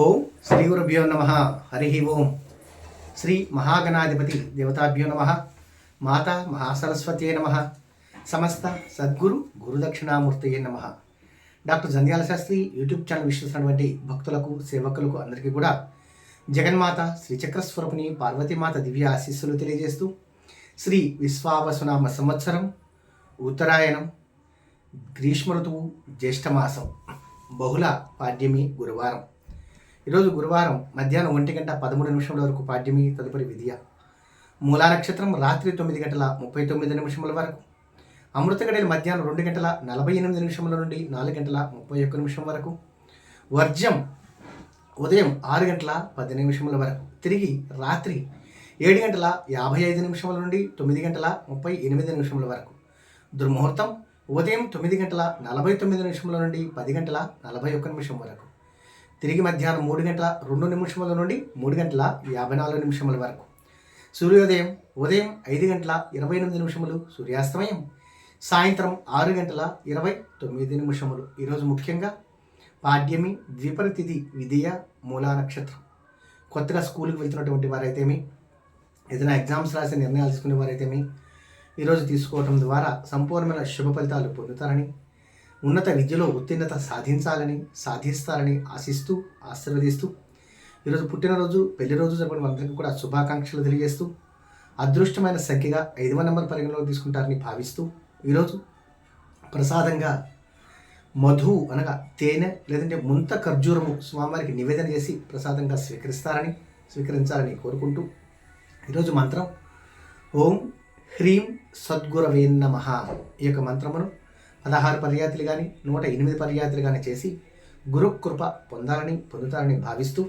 ఓం శ్రీ గురుభ్యో నమ. హరి ఓం. శ్రీ మహాగణాధిపతి దేవతాభ్యో నమ. మాత మహాసరస్వతి నమ. సమస్త సద్గురు గురుదక్షిణామూర్తయే నమ. Doctor Jandhyala Shastri YouTube channel వీక్షిస్తున్నటువంటి భక్తులకు సేవకులకు అందరికీ కూడా జగన్మాత శ్రీచక్రస్వరూపిణి పార్వతీమాత దివ్య ఆశీస్సులు తెలియజేస్తూ శ్రీ విశ్వావసునామ సంవత్సరం ఉత్తరాయణం గ్రీష్మ ఋతువు జ్యేష్ఠమాసం బహుళ పాడ్యమి గురువారం. ఈరోజు గురువారం మధ్యాహ్నం ఒంటి గంట పదమూడు నిమిషముల వరకు పాడ్యమి తదుపరి విద్య. మూలా నక్షత్రం రాత్రి తొమ్మిది గంటల ముప్పై తొమ్మిది నిమిషముల వరకు. అమృత మధ్యాహ్నం రెండు గంటల నలభై ఎనిమిది నిమిషముల నుండి నాలుగు గంటల ముప్పై ఒక్క నిమిషం వరకు. వర్జం ఉదయం ఆరు గంటల పది నిమిషముల వరకు. తిరిగి రాత్రి ఏడు గంటల యాభై ఐదు నిమిషముల నుండి తొమ్మిది గంటల ముప్పై ఎనిమిది నిమిషముల వరకు. దుర్ముహూర్తం ఉదయం తొమ్మిది గంటల నలభై తొమ్మిది నిమిషముల నుండి పది గంటల నలభై ఒక్క నిమిషం వరకు. తిరిగి మధ్యాహ్నం మూడు గంటల రెండు నిమిషముల నుండి మూడు గంటల యాభై నాలుగు నిమిషముల వరకు. సూర్యోదయం ఉదయం ఐదు గంటల ఇరవై ఎనిమిది నిమిషములు సూర్యాస్తమయం. సాయంత్రం ఆరు గంటల ఇరవై తొమ్మిది నిమిషములు. ఈరోజు ముఖ్యంగా పాడ్యమి ద్విపరితిథి విధియ మూలా నక్షత్రం. కొత్తగా స్కూల్కి వెళ్తున్నటువంటి వారైతేమి ఏదైనా ఎగ్జామ్స్ రాసి నిర్ణయాలు తీసుకునే వారైతేమి ఈరోజు తీసుకోవటం ద్వారా సంపూర్ణమైన శుభ ఫలితాలు పొందుతారని ఉన్నత విద్యలో ఉత్తీర్ణత సాధించాలని సాధిస్తారని ఆశిస్తూ ఆశీర్వదిస్తూ ఈరోజు పుట్టినరోజు పెళ్ళి రోజు జరిగిన అందరికీ కూడా శుభాకాంక్షలు తెలియజేస్తూ అదృష్టమైన సంఖ్యగా ఐదవ నెంబర్ పరిగణలోకి తీసుకుంటారని భావిస్తూ ఈరోజు ప్రసాదంగా మధు అనగా తేనె లేదంటే ముంత ఖర్జూరము స్వామివారికి నివేదన చేసి ప్రసాదంగా స్వీకరిస్తారని స్వీకరించాలని కోరుకుంటూ ఈరోజు మంత్రం ఓం హ్రీం సద్గురవే నమ ఈ యొక్క మంత్రమును పదహారు పర్యాతులు కానీ నూట ఎనిమిది పర్యాతులు కానీ చేసి గురుకృప పొందాలని పొందుతారని భావిస్తూ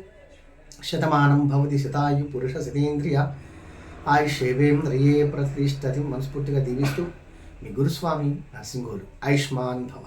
శతమానం భవతి శతాయు పురుష శతేంద్రియ ఆయుషేవేంద్రియే ప్రతిష్టతి మనస్ఫూర్తిగా దీవిస్తూ మీ గురుస్వామి నరసింహులు ఆయుష్మాన్ భవ.